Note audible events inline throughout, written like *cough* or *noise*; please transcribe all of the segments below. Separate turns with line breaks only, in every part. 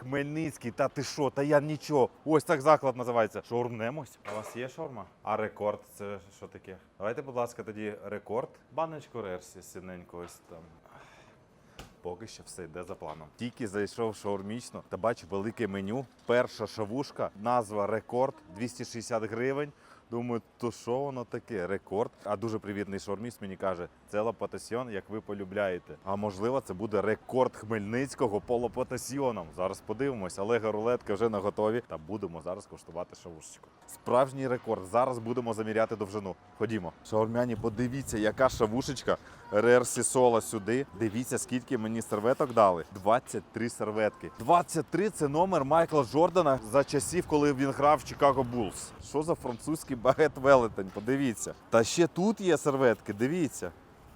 Хмельницький, та ти що, та я нічого. Ось так заклад називається. Шаурмнемось. А у вас є шаурма? А рекорд це що таке? Давайте, будь ласка, тоді рекорд. Баночку рерсі синенько ось там. Поки що все йде за планом. Тільки зайшов шаурмічно та бачу велике меню. Перша шавушка, назва рекорд 260 гривень. Думаю, то що воно таке? Рекорд. А дуже привітний шаурміст мені каже, це лопатасьйон, як ви полюбляєте. А можливо, це буде рекорд Хмельницького по лопатасьйонам. Зараз подивимось. Олега рулетка вже на готові. Та будемо зараз коштувати шавушечку. Справжній рекорд. Зараз будемо заміряти довжину. Ходімо. Шаурмяні, подивіться, яка шавушечка. Рерсі сола сюди. Дивіться, скільки мені серветок дали. 23 серветки. 23 це номер Майкла Джордана за часів, коли він грав в Чикаго Буллс. Що за французький багет велетень? Подивіться. Та ще тут є серветки, дивіться.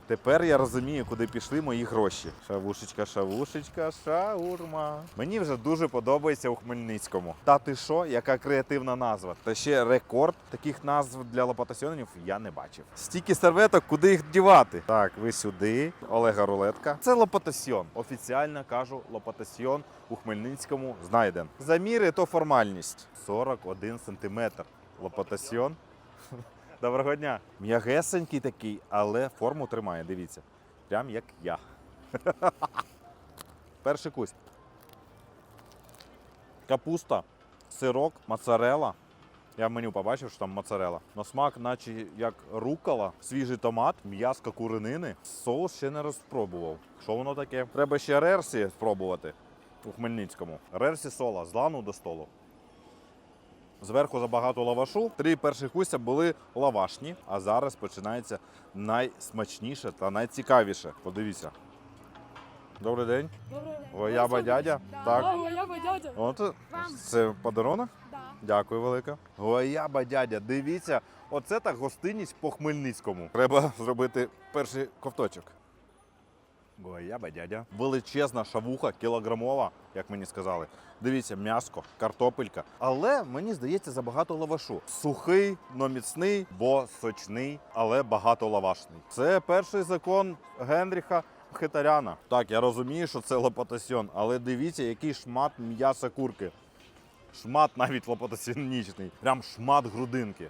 Тепер я розумію, куди пішли мої гроші. Шавушечка, шавушечка, шаурма. Мені вже дуже подобається у Хмельницькому. Та ти що, яка креативна назва? Та ще рекорд таких назв для лопатасьйонів я не бачив. Стільки серветок, куди їх дівати? Так, ви сюди, Олега Рулетка. Це лопатасьйон. Офіціально кажу, лопатасьйон у Хмельницькому знайден. Заміри то формальність. 41 сантиметр. Лопатасьйон. *laughs* Доброго дня. М'ягесенький такий, але форму тримає, дивіться. Прям як я. *laughs* Перший кусь. Капуста, сирок, моцарела. Я в меню побачив, що там моцарела. На смак, наче як рукола, свіжий томат, м'яско куринини. Соус ще не розпробував. Що воно таке? Треба ще рерсі спробувати у Хмельницькому. Рерсі сола з лану до столу. Зверху забагато лавашу. Три перших куся були лавашні, а зараз починається найсмачніше та найцікавіше. Подивіться. Добрий день.
Доброго
Гояба дядя. Так.
О, дядя.
От це подарунок.
Да.
Дякую велике. Гояба дядя. Дивіться, оце так гостинність по Хмельницькому. Треба зробити перший ковточок. Гояба дядя. Величезна шавуха, кілограмова, як мені сказали. Дивіться, м'яско, картопелька. Але мені здається, забагато лавашу. Сухий, но міцний, бо сочний, але багато лавашний. Це перший закон Генріха Хитаряна. Так, я розумію, що це лопатасьйон, але дивіться, який шмат м'яса курки. Шмат навіть лопатасьйонічний. Прям шмат грудинки.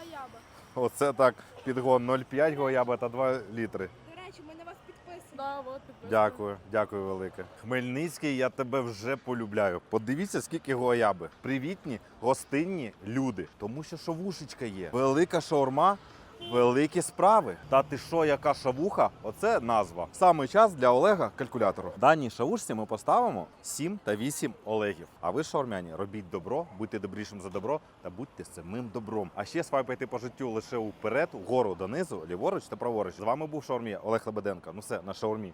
Гуаяба.
Оце так підгон 0,5 гояба та 2 літри.
До речі, ми на вас підписуємо. Да, от.
Дякую, дякую велике. Хмельницький, я тебе вже полюбляю. Подивіться, скільки гояби. Привітні, гостинні люди. Тому що шовушечка є. Велика шаурма. Великі справи. Та ти що, яка шавуха? Оце назва. Саме час для Олега калькулятору. Даній шавушці ми поставимо 7 та 8 Олегів. А ви, шаурмяні, робіть добро, будьте добрішим за добро та будьте самим добром. А ще свайпайте по життю лише уперед, вгору донизу, ліворуч та праворуч. З вами був шаурмі Олег Лебеденко. Ну все, на шаурмі.